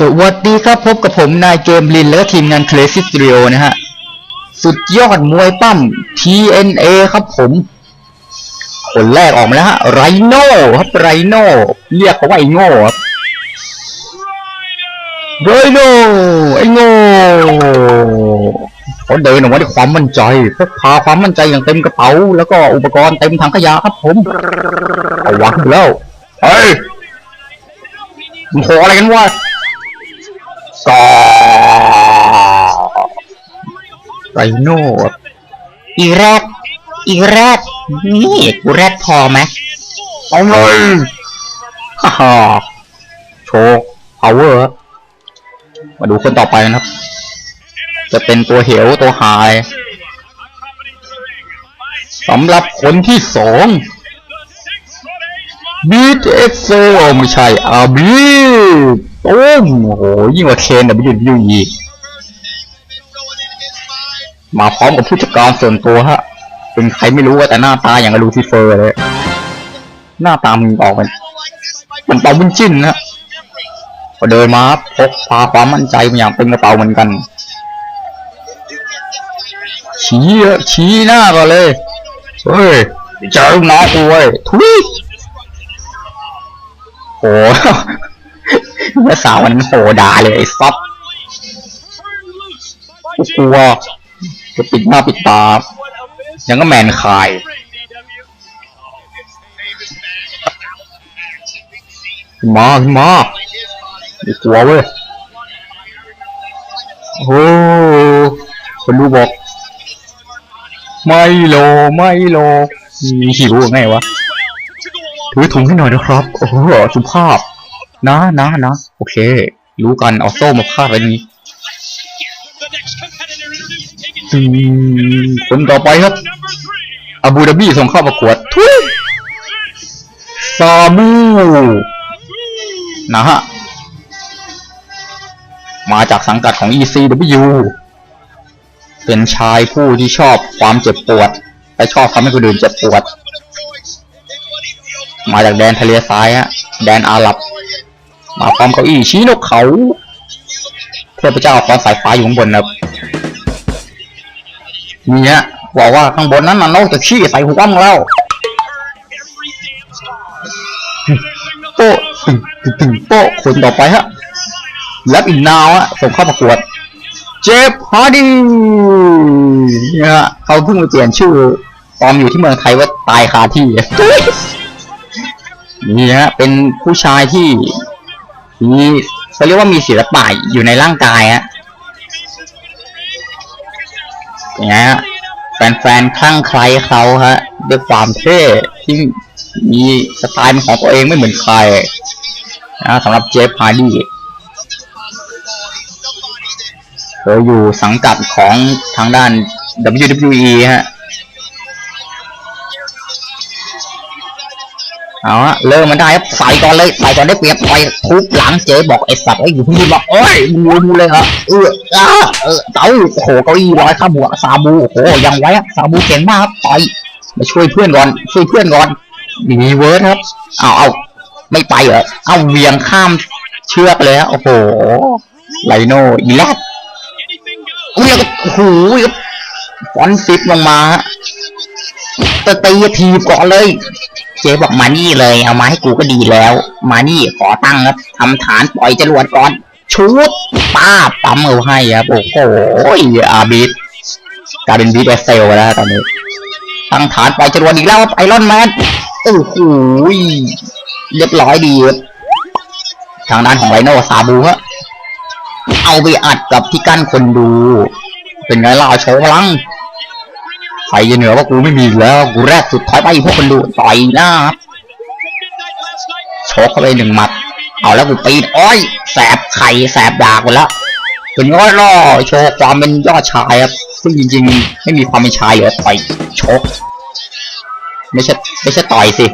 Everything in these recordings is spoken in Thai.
สวัสดีครับพบกับผมนายเกมลินและทีมงาน Crazy Studio นะฮะ สุดยอดมวยปั้ม TNA ครับผมคนแรกออกมาแล้วฮะไรโน่ครับไรโน่เรียกเขาว่าไอ้โง่ครับไรโน่ไอ้โง่เขาเดินออกมาด้วยความมั่นใจพกพาความมั่นใจอย่างเต็มกระเป๋า แล้วก็อุปกรณ์เต็มถังขยะครับผมเอาวางแล้วเฮ้ยมึงขออะไรกันวะ กอไรโน่อีแรดอีแรดนี่กูแรดพอไหมเอาเลยฮ่าฮ่าโชว์พาวเวอร์ มาดูคนต่อไปนะครับ จะเป็นตัวเหวตัวหายสำหรับคนที่สองบีทเอ็กโซไม่ใช่อาบี ตุ้มโอ้โหยิ่งกว่าเคนดับยูยูอีกมาพร้อมกับผู้จัดการส่วนตัวฮะ เป็นใครไม่รู้ว่าแต่หน้าตาอย่างกับลูซิเฟอร์เลย หน้าตามึงออกมันมันเป่าบุญจิ้นนะพอเดินมาพกพาความมั่นใจมาอย่างเป็นกระเป๋าเหมือนกัน ชี้อะชี้หน้าก่อนเลย เฮ้ยเจอลูกน้องกูเว้ยทุยโห เมื่อสาววันโหด่าเลยไอ้ซับกูกลัวจะปิดหน้าปิดตา ยังก็แมนคายขึ้นมาขึ้นมาไม่กลัวเว้ย โอ้โหคนดูบอก ไม่โลไม่โลมีหิวไงวะ ถือถุงให้หน่อยนะครับ โอ้โหสุภาพ นะนะนะโอเค รู้กันเอาโซ่มาพาดไว้ตรนี้อืมคนต่อไปครับอาบูดาบีส่งเข้าประกวดทุยซาบูนะฮะ มาจากสังกัดของ ECW เป็นชายผู้ที่ชอบความเจ็บปวด และชอบทำให้คนอื่นเจ็บปวด มาจากแดนทะเลทรายฮะ แดนอาหรับ มาพร้อมเก้าอี้ชี้นกเขาเทพเจ้าของสายฟ้าอยู่ข้างบนนะครับนี่ฮะบอกว่าข้างบนนั้นน่ะนกจะขี้ใส่หัวมึงแล้วโป๊ะตึงตึงโป๊ะคนต่อไปฮะแลบอินนาวอะส่งเข้าประกวด เจฟฮาร์ดีเนี่ยฮะเขาเพิ่งมาเปลี่ยนชื่อปอมอยู่ที่เมืองไทยว่าตายคาที่นี่ฮะเป็นผู้ชายที่ มีเขาเรียกว่ามีศิลปะอยู่ในร่างกายฮะอย่างเงี้ยแฟนๆคลั่งไคล้เขาฮะ ด้วยความเท่ที่มีสไตล์ของตัวเองไม่เหมือนใครนะสำหรับเจฟฮาร์ดีเคยอยู่สังกัดของทางด้าน WWE ฮะ เอาฮะเริ่มมันได้ครับใส่ก่อนเลยใส่ก่อนได้เปรียบต่อยทุบหลังเจ๊บอกไอ้สัตว์ไอ้ยอยู่ที่นี่บอกโอ้ยมึงรู้มึงเลยเหรอเอออ้าเออเต้าโหเก้าอี้ร้อยข้าบวกซาบูโอ้โหยังไว้อะซาบูเก่งมากครับต่อยมาช่วยเพื่อนก่อนช่วยเพื่อนก่อนมีเวิร์ดครับเอาเอาไม่ไปเหรอเอาเวียงข้ามเชือกเลยฮะโอ้โหไลโนอีแลดอุ้ยแล้วก็โอ้โหฟอนซิปลงมาฮะตะตีทีบก่อนเลย เจ๊บอกมานี่เลย เอามาให้กูก็ดีแล้ว มานี่ขอตั้งครับทำฐานปล่อยจรวดก่อน ชุดป้าปั๊มเอาให้ครับโอ้โหอาบีดกลายเป็นบีดเอสเซลไปแล้วตอนนี้ ตั้งฐานปล่อยจรวดอีกแล้วไอรอนแมนโอ้โหเรียบร้อยดีครับทางด้านของไรโนซาบูฮะเอาไปอัดกับที่กั้นคนดู เป็นไงล่ะโชว์พลัง ใครจะเหนือว่ากูไม่มีแล้วกูแรกสุดถอยไปพวกคนดูต่อยหน้าครับชกเข้าไปหนึ่งหมัด เอาแล้วกูปีนอ้อยแสบไข่แสบดากหมดแล้วถึงง้อยล่อโชว์ความเป็นยอดชายครับซึ่งจริงๆ ไม่มีความเป็นชายเลยต่อยชก ไม่ใช่ไม่ใช่ต่อยสิ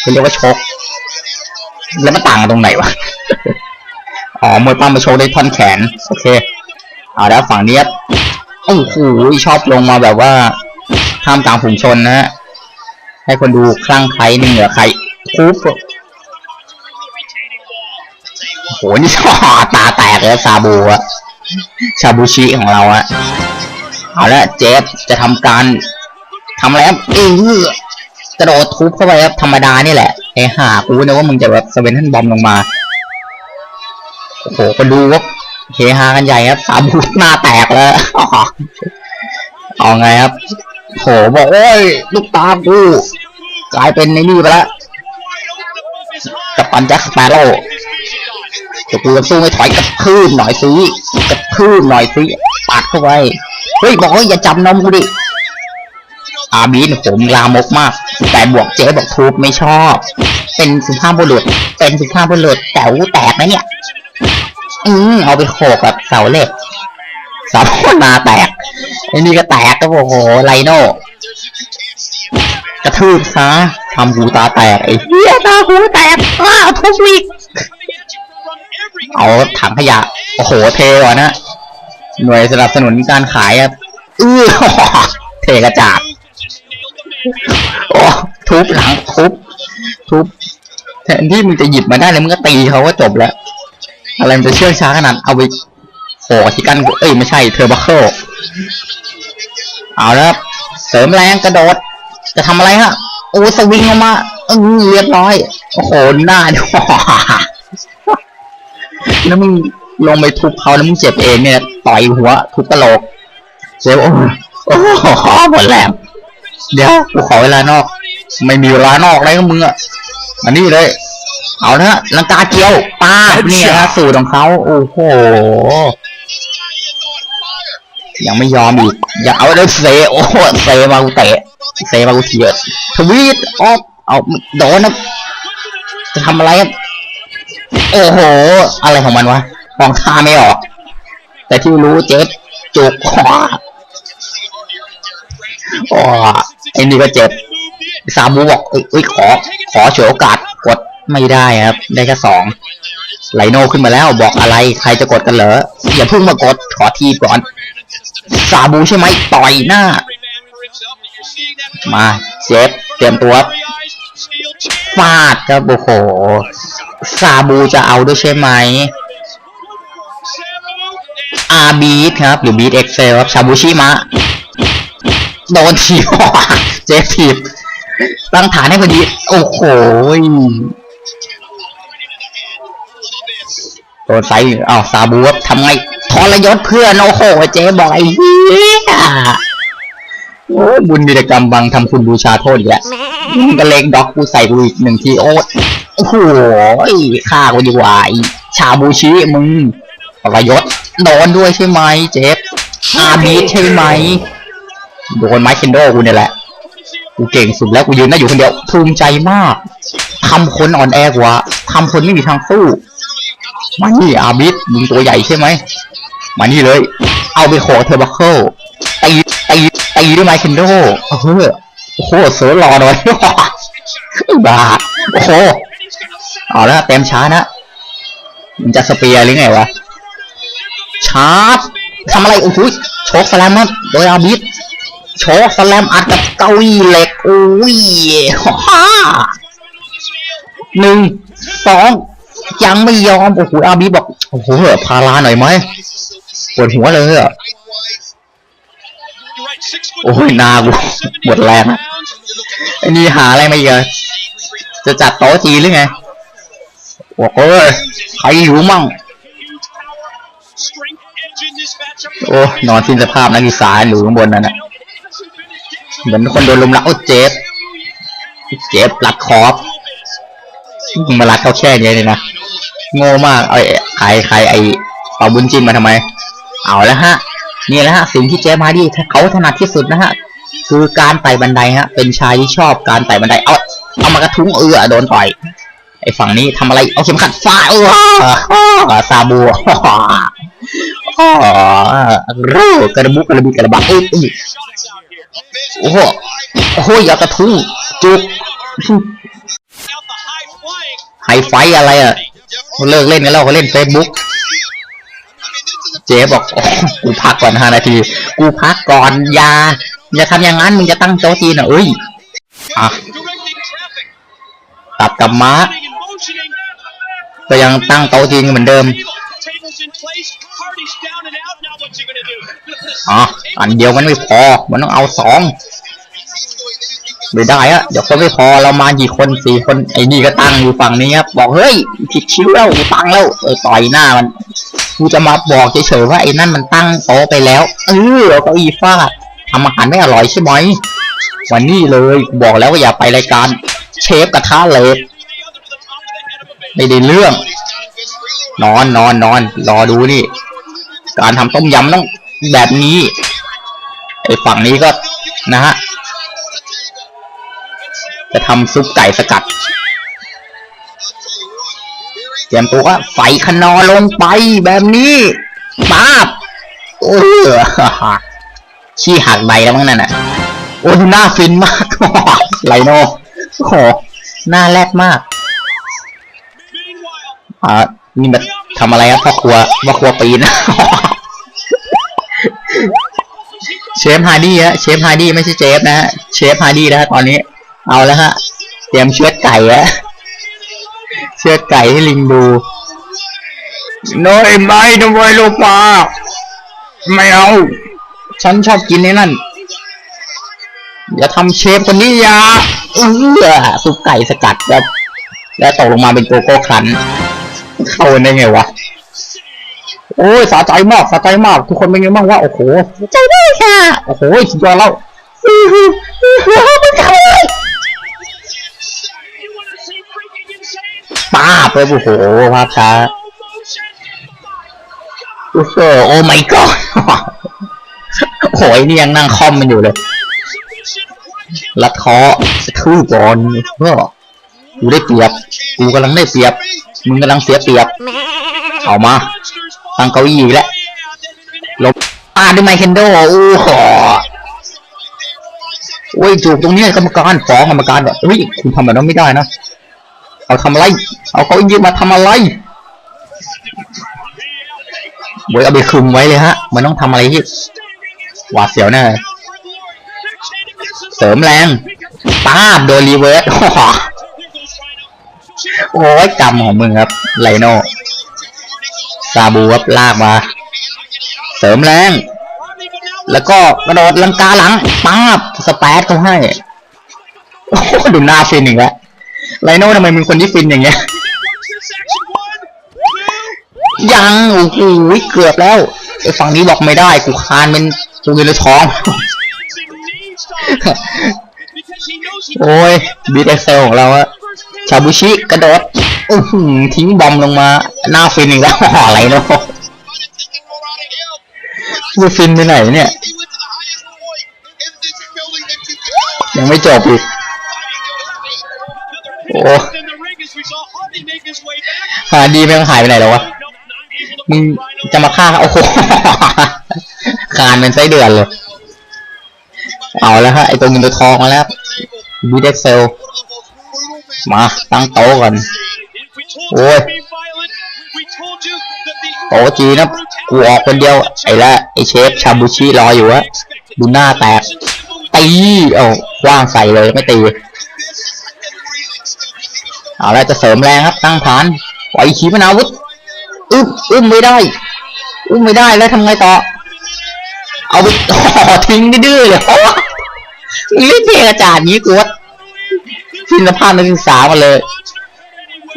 เขาเรียกว่าชก แล้วมันต่างกันตรงไหนวะอ๋อมวยปั้มมาโชว์ได้ท่อนแขน โอเค เอาแล้วฝั่งนี้ครับ โอ้โหชอบลงมาแบบว่าท่ามกลางฝูงชนนะฮะให้คนดูคลั่งไคล้หนึ่งเหนือใครคูปโหนี่ตาแตกเลยซาบูอะชาบูชิของเราอะเอาละเจฟจะทำการทำอะไรครับเออกระโดดทุบเข้าไปครับธรรมดานี่แหละไอ้ห่ากูนะว่ามึงจะแบบสเวนทันบอมลงมาโอ้โหก็ดูว่า เฮฮากันใหญ่ครับสามบูหน้าแตกแล้วเอาไงครับโหบอกโอ้ยลูกตากูกลายเป็นในนี่ไปแล้วกับปันแจ็คสเปโร่จะกูจะสู้ไม่ถอยกับพืนหน่อยสิกับพืนหน่อยสิปัดเข้าไปเฮ้ยบอกว่าอย่าจับนมกูดิอาบีนผมลามกมาก แต่บวกเจ๊บอกทูบไม่ชอบ เป็นสุภาพบุรุษ เป็นสุภาพบุรุษแต่วูแตกนะเนี่ย อืมเอาไปโขกแบบเสาเหล็กสาโคนมาแตกไอ้นี่ก็แตกก็โอ้โหไลโน่กระทืบซะทำหูตาแตกไอ้เหี้ยตาหูแตกอ้าทุบอีกเอาถังขยะ โอ้โหเทว่ะนะหน่วยสนับสนุนการขายครับเออเทกระจาดโอ้ทุบหลังทุบทุบแทนที่มึงจะหยิบมาได้เลยมึงก็ตีเขาก็จบแล้ว อะไรมันจะเชื่องช้าขนาดเอาไปโหที่กันเอ้ยไม่ใช่เทอร์บัคเคิลเอาแล้วครับเสริมแรงกระโดด จะทำอะไรฮะ โอ้สวิงออกมาเออเรียบร้อย โอ้โหหน้าดูแล้วมึงลงไปทุบเขาแล้วมึงเจ็บเองเนี่ย ต่อยหัวทุบกระโหลกเจ็บโอ้โหหมดแรงเดี๋ยวกูขอเวลานอก ไม่มีเวลานอกอะไรกับมึงอะอันนี้เลย เอาละฮะลังกาเกียวป้าบเนี่ยฮะสูตรของเขาโอ้โห ยังไม่ยอมอีก อย่าเอาเด้เซโอ้โหเซมากูเตะเซมากูเทียดทวีตออฟเอาโดนนะจะทำอะไรครับโอ้โห อะไรของมันวะมองท่าไม่ออก แต่ที่รู้เจ็บจุกขวาโอ้ไอ้นี่ก็เจ็บซาบูบอกเอ้ยเอ้ยขอ ขอฉวยโอกาสกด ไม่ได้ครับ ได้แค่สองไลโนขึ้นมาแล้วบอกอะไรใครจะกดกันเหรออย่าเพิ่งมากดขอทีก่อนซาบูใช่ไหมต่อยหน้า มาเจฟเตรียมตัวฟาดครับโอ้โหซาบูจะเอาด้วยใช่ไหมอาบีทครับหรือบีทเอ็กเซลครับชาบูชิมะโดนทีบเจฟทีบตั้งฐานให้พอดี โอ้โหย โดนไซส์อ้าวซาบูครับทำไงทรยศเพื่อนโอ้โหเจ๊บอกไอ้เหี้ยโอ้บุญวีรกรรมบังทำคุณบูชาโทษอีกแล้วมึงก็เล็กด็อกกูใส่กูอีกหนึ่งทีโอ้โอ้โหฆ่ากูดีกว่าชาบูชิมึงทรยศโดนด้วยใช่ไหมเจฟอาบีใช่ไหมโดนไมค์เคนโดกูเนี่ยแหละกูเก่งสุดแล้วกูยืนได้อยู่คนเดียวภูมิใจมากทำคนอ่อนแอกว่าทำคนไม่มีทางสู้ มานี่อาบิสมึงตัวใหญ่ใช่ไหม มานี่เลย เอาไปขอเทอร์บัคเคิลตีตีตีด้วยไมค์เคนโดเออโอ้โหเสือรอหน่อยบ้าโอ้โหเอาละเต็มช้านะมันจะสเปียร์หรือไงวะชาร์จทำอะไรโอ้โหโชกสแลมครับโดยอาบิสโชว์สแลมอัดกับเก้าอี้เหล็กอุ้ยฮ่าหนึ่งสอง ยังไม่ยอม โอ้โหอาบีบอก โอ้โหพาราหน่อยไหมปวดหัวเลยอะโอ้ยนากูหมดแรงอะไอ้นี่หาอะไรมาอีกอะจะจัดโต๊ะจีหรือไงบอกเอ้ยใครอยู่มั่งโอ้นอนสิ้นสภาพนักศึกษาอยู่ข้างบนนั่นน่ะเหมือนคนโดนลุมละโอ้เจ็บ เจ็บหลัดคอบมารัดเขาแค่นี้เลยนะ โง่มากเอ้ยใครใครไอเอาบุญจินมาทำไม เอาแล้วฮะ นี่แหละฮะ สิ่งที่เจ๊มาดีเขาถนัดที่สุดนะฮะ คือการไต่บันไดฮะ เป็นชายที่ชอบการไต่บันได เอาเอามากระทุ้งเอือโดนต่อย ไอฝั่งนี้ทำอะไร เอาเข็มขัดฟาดเออซาบูอ๋อกระบุกกระบิกระบักอุ้ยอุ้ยโอ้โหโอ้โหอย่ากระทุ้งจุกไฮไฟอะไรอะ เขาเลิกเล่นกันแล้วเขาเล่นเฟซบุ๊กเจ๊บอกอกูพักก่อนห้านาที กูพักก่อนอยาอย่าทำอย่างนั้นมึงจะตั้งโต๊ะจีนอะเอ้ยอะตัดกับม้าก็ยังตั้งโต๊ะจีนเหมือนเดิมอ๋ออันเดียวมันไม่พอ มันต้องเอาสอง ไม่ได้อะเดี๋ยวคนไม่พอเรามากี่คนสี่คนไอ้นี่ก็ตั้งอยู่ฝั่งนี้ครับบอกเฮ้ยผิดคิวแล้วตั้งแล้วเออต่อยหน้ามันกูจะมาบอกเฉยๆว่าไอ้นั่นมันตั้งโต๊ะไปแล้วเออเอาก้าอี้ฟาดทำอาหารไม่อร่อยใช่ไหมวันนี้เลยบอกแล้วว่าอย่าไปรายการ เชฟกระทะเหล็กไม่ได้เรื่อง นอนนอนนอนรอดูนี่ การทำต้มยำต้องแบบนี้ไอ้ฝั่งนี้ก็นะฮะ จะทำซุปไก่สกัดเตรียมตัวว่าใส่ขนอลงไปแบบนี้ป๊าบโอ้ขี้หักใบแล้วมั้งนั่นน่ะ โอ้ยหน้าฟินมากไลโนโอ้โหหน้าแรดมากอ่านี่มาทำอะไรครับพ่อครัวพ่อครัวปีนเชฟฮาร์ดี้ฮะเชฟฮาร์ดี้ไม่ใช่เจฟนะฮะเชฟฮาร์ดี้นะฮะตอนนี้ เอาแล้วฮะ เตรียมเชือดไก่ฮะเชือดไก่ให้ลิงดูน้อยไม่นะเว้ยลูกปลาไม่เอา ฉันชอบกินไอ้นั่น อย่าทำเชฟคนนี้อย่าเออซุปไก่สกัดแล้วแล้วตกลงมาเป็นโกโก้ครันช์เข้ากันได้ไงวะ โอ้ยสะใจมากสะใจมาก ทุกคนเป็นไงบ้างวะ โอ้โหสะใจมากค่ะ โอ้โหสุดยอดแล้ว ป้าบเลยโอ้โหภาพช้าโอ้โหโอ้ my god โอ้โหไอ้นี่ยังนั่งคอมมันอยู่เลยลัดคอสะทือบอลเพื่อกูได้เปรียบ กูกำลังได้เปรียบ มึงกำลังเสียเปรียบ เอามา ตั้งเก้าอี้แล้วลบอาด้วยไมเคนโดโอ้โหโอ้ยจูบตรงนี้กรรมการฟ้องกรรมการแบบเฮ้ยคุณทำแบบนั้นไม่ได้นะ เอาทำอะไร เอาเขายืมมาทำอะไรเว้ยเอาไปคุมไว้เลยฮะ มันต้องทำอะไรที่หวาดเสียวแน่เสริมแรงป้าบโดนรีเวิร์สโอ้ยจำของมึงครับ ไลโนซาบูครับลากมา เสริมแรง แล้วก็กระโดดลังกาหลังป้าบสเปซเขาให้ โอ้ดูหน้าฟินอีกแล้ว ไลโน่ทำไมมึงคนที่ฟินอย่างเงี้ย ยังโอ้โหเกือบแล้วไอ้ฝั่งนี้บอกไม่ได้กูคานเป็นตัวเงินเลยท้อง โอ้ยบีเอ็กเซลของเราอะชาบูชิกระโดดอื้อหือทิ้งบอมลงมาหน้าฟินอีกแล้วอะไรเนาะกูฟินไปไหนเนี่ย ยังไม่จบอีก หาดีแม่งหายไปไหนแล้ววะ มึงจะมาฆ่าเขาโอ้โหคานเป็นไส้เดือนเลย เอาแล้วฮะไอตัวเงินตัวทองมาแล้วบีเด็กเซล มาตั้งโต๊ะก่อน โอ้ยโต๊ะจีนนะกูออกคนเดียว ไอ้ละไอเชฟชาบูชิรออยู่วะดูหน้าแตกตีเอ้าว่างใส่เลยไม่ตี เอาล้วจะเสริมแรงครับตั้งฐานปล่อยขีปนาวุธอึ้มอึ้มไม่ได้อึ้มไม่ได้แล้วทำไงต่อ เอาไปทิ้งดื้อเลยเล่นเพลงอาจารย์นี้กูว่าฟินภาพนักศึกษามาเลย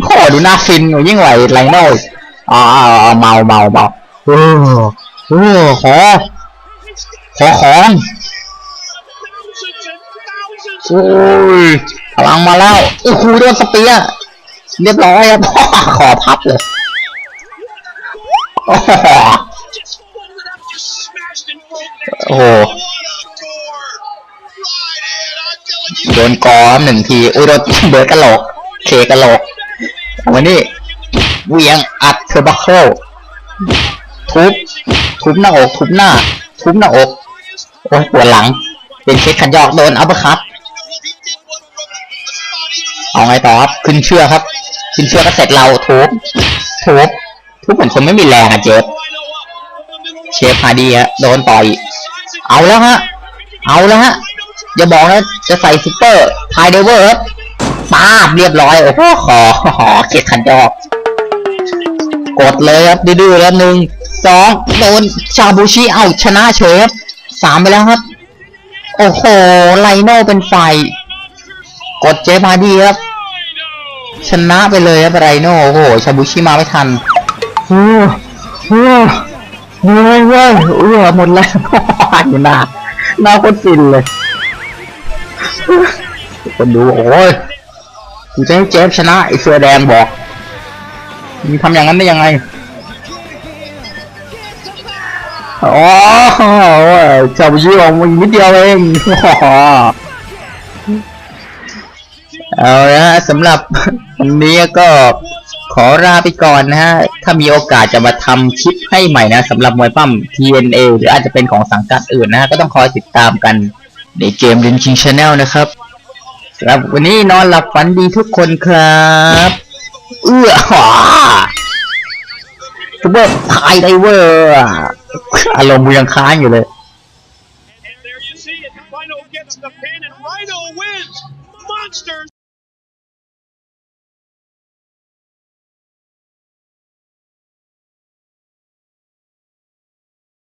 โอ้ดูหน้าฟินยิ่งไหวไลโน่อ๋อเอาเมาเมาเมาเออเออขอขอของ โอ้ยพลังมาแล้วโอ้โหโดนสเปียเรียบร้อยครับขอพับเลยโอ้โหโดนกอหนึ่งทีอุ้ยโดนเบิร์ดกระโหลกเคกระโหลกวันนี้เวียงอัดเทอร์บัคเคิลทุบทุบหน้าอก ทุบหน้า ทุบหน้าอก โอ้ยปวดหลัง เป็นเช็คขันยอกโดนอัปเปอร์คัต เอาไงต่อครับ ขึ้นเชือกครับ ขึ้นเชือกก็เสร็จเราทุบทุบทุบเหมือนคนไม่มีแรงอะเจฟเชฟฮาร์ดีฮะโดนต่อย เอาแล้วฮะ เอาแล้วฮะ อย่าบอกนะ จะใส่ซุปเปอร์ไฮเดเวอร์ป้าบเรียบร้อย โอ้โหขอขอเกียรขันจอก กดเลยครับ ดื้อๆแล้วหนึ่งสองโดนชาบูชิเอาชนะเฉยครับสามไปแล้วครับ โอ้โห ไลโน่เป็นฝ่าย กดเจฟมาดีครับ ชนะไปเลยครับไรโน่โอ้โหชาบูชิมาไม่ทันโอ้โหเหนื่อยเว้ยเออหมดแล้วอยู่หน้าหน้าโคตรฟินเลยคนดูโอ้ยกูจะให้เจฟชนะไอ้เสื้อแดงบอกมึงทำอย่างนั้นได้ยังไงอ๋อชาบูชิออกมาอีกนิดเดียวเอง เอาละฮะสำหรับวันนี้ก็ขอลาไปก่อนนะฮะ ถ้ามีโอกาสจะมาทำคลิปให้ใหม่นะสำหรับมวยปั้ม TNA หรืออาจจะเป็นของสังกัดอื่นนะฮะ ก็ต้องคอยติดตามกันในเกม Lin King Channel นะครับสำหรับวันนี้นอนหลับฝันดีทุกคนครับ เอื้อหวาซูเปอร์ไทยไดเวอร์อารมณ์กูยังค้างอยู่เลย And there you see it. Rhino gets the pin, and Rhino wins. Monsters